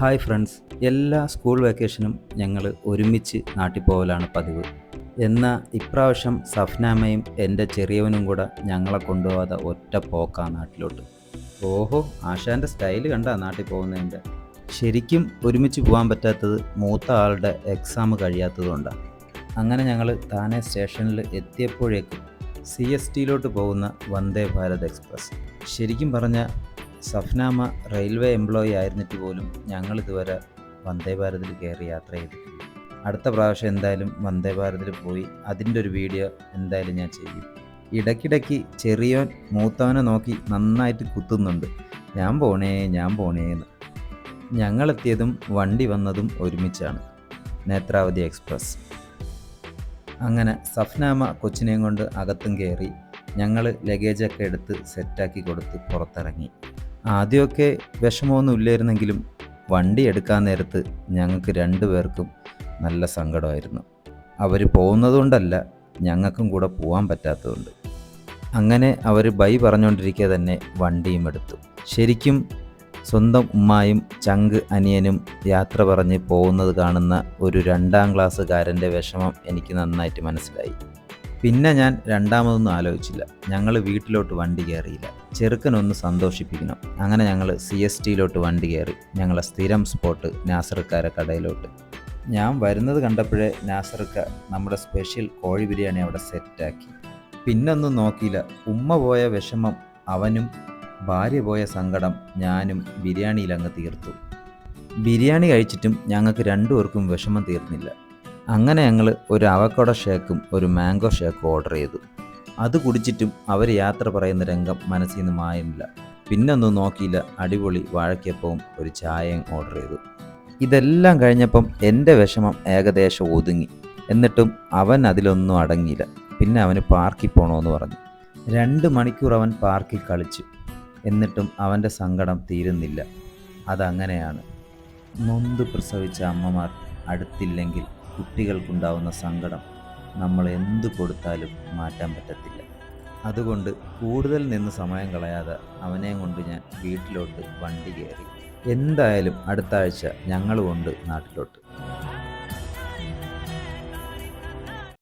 Hi friends എല്ലാ school വെക്കേഷനും ഞങ്ങൾ ഒരുമിച്ച് നാട്ടിൽ പോകലാണ് പതിവ്. എന്നാൽ ഇപ്രാവശ്യം സഫ്നാമയും എന്റെ ചെറിയവനും കൂടെ ഞങ്ങളെ കൊണ്ടുപോകാതെ ഒറ്റ പോക്കാ നാട്ടിലോട്ട്. ഓഹോ ആശാന്റെ സ്റ്റൈൽ കണ്ട നാട്ടിൽ പോകുന്നതിന്റെ ശരിക്കും ഒരുമിച്ച് പോകാൻ പറ്റാത്തത് മൂത്ത ആളുടെ എക്സാം കഴിയാത്തതുകൊണ്ടാണ് അങ്ങനെ ഞങ്ങൾ താനെ സ്റ്റേഷനിൽ എത്തിയപ്പോഴേക്കും സി എസ് ടിയിലോട്ട് പോകുന്ന വന്ദേ ഭാരത് എക്സ്പ്രസ്. ശരിക്കും പറഞ്ഞാൽ സഫ്നാമ റെയിൽവേ എംപ്ലോയി ആയിരുന്നിട്ട് പോലും ഞങ്ങൾ ഇതുവരെ വന്ദേ ഭാരതിൽ കയറി യാത്ര ചെയ്തിട്ടില്ല. അടുത്ത പ്രാവശ്യം എന്തായാലും വന്ദേ ഭാരതിൽ പോയി അതിന്റെ ഒരു വീഡിയോ എന്തായാലും ഞാൻ ചെയ്യും. ഇടയ്ക്കിടയ്ക്ക് ചെറിയോൻ മൂത്തവനെ നോക്കി നന്നായിട്ട് കുത്തുന്നുണ്ട്. ഞാൻ പോണേ ഞാൻ പോണേ എന്ന്. ഞങ്ങളെത്തിയതും വണ്ടി വന്നതും ഒരുമിച്ചാണ്. നേത്രാവതി എക്സ്പ്രസ്. അങ്ങനെ സഫ്നാമ കൊച്ചിനെയും കൊണ്ട് അകത്തും കയറി ഞങ്ങൾ ലഗേജൊക്കെ എടുത്ത് സെറ്റാക്കി കൊടുത്ത് പുറത്തിറങ്ങി. ആദ്യമൊക്കെ വിഷമമൊന്നും ഇല്ലായിരുന്നെങ്കിലും വണ്ടി എടുക്കാൻ നേരത്ത് ഞങ്ങൾക്ക് രണ്ടു പേർക്കും നല്ല സങ്കടമായിരുന്നു. അവർ പോകുന്നതുകൊണ്ടല്ല ഞങ്ങൾക്കും കൂടെ പോകാൻ പറ്റാത്തതുകൊണ്ട്. അങ്ങനെ അവർ ബൈ പറഞ്ഞുകൊണ്ടിരിക്കെ തന്നെ വണ്ടിയും എടുത്തു. ശരിക്കും സ്വന്തം ഉമ്മായും ചങ്ക് അനിയനും യാത്ര പറഞ്ഞ് പോകുന്നത് കാണുന്ന ഒരു രണ്ടാം ക്ലാസ്സുകാരന്റെ വിഷമം എനിക്ക് നന്നായിട്ട് മനസ്സിലായി. പിന്നെ ഞാൻ രണ്ടാമതൊന്നും ആലോചിച്ചില്ല. ഞങ്ങൾ വീട്ടിലോട്ട് വണ്ടി കയറിയില്ല. ചെറുക്കനൊന്ന് സന്തോഷിപ്പിക്കണം. അങ്ങനെ ഞങ്ങൾ സി എസ് ടിയിലോട്ട് വണ്ടി കയറി ഞങ്ങളെ സ്ഥിരം സ്പോട്ട് നാസർക്കാര കടയിലോട്ട്. ഞാൻ വരുന്നത് കണ്ടപ്പോഴേ നാസർക്ക നമ്മുടെ സ്പെഷ്യൽ കോഴി ബിരിയാണി അവിടെ സെറ്റാക്കി. പിന്നൊന്നും നോക്കിയില്ല. ഉമ്മ പോയ വിഷമം അവനും ഭാര്യ പോയ സങ്കടം ഞാനും ബിരിയാണിയിൽ അങ്ങ് തീർത്തു. ബിരിയാണി കഴിച്ചിട്ടും ഞങ്ങൾക്ക് രണ്ടുപേർക്കും വിഷമം തീർന്നില്ല. അങ്ങനെ ഞങ്ങൾ ഒരു അവക്കോട ഷേക്കും ഒരു മാംഗോ ഷേക്കും ഓർഡർ ചെയ്തു. അത് കുടിച്ചിട്ടും അവർ യാത്ര പറയുന്ന രംഗം മനസ്സിൽ നിന്ന് മായുന്നില്ല. പിന്നൊന്നും നോക്കിയില്ല. അടിപൊളി വാഴയ്ക്കപ്പവും ഒരു ചായയും ഓർഡർ ചെയ്തു. ഇതെല്ലാം കഴിഞ്ഞപ്പം എന്റെ വിഷമം ഏകദേശം ഒതുങ്ങി. എന്നിട്ടും അവൻ അതിലൊന്നും അടങ്ങിയില്ല. പിന്നെ അവന് പാർക്കിൽ പോകണമെന്ന് പറഞ്ഞു. രണ്ട് മണിക്കൂർ അവൻ പാർക്കിൽ കളിച്ചു. എന്നിട്ടും അവന്റെ സങ്കടം തീരുന്നില്ല. അതങ്ങനെയാണ്. നൊന്ത് പ്രസവിച്ച അമ്മമാർ അടുത്തില്ലെങ്കിൽ കുട്ടികൾക്കുണ്ടാവുന്ന സങ്കടം നമ്മൾ എന്തു കൊടുത്താലും മാറ്റാൻ പറ്റത്തില്ല. അതുകൊണ്ട് കൂടുതൽ നിന്ന് സമയം കളയാതെ അവനെയും കൊണ്ട് ഞാൻ വീട്ടിലോട്ട് വണ്ടി കയറി. എന്തായാലും അടുത്ത ആഴ്ച ഞങ്ങൾ കൊണ്ട് നാട്ടിലോട്ട്.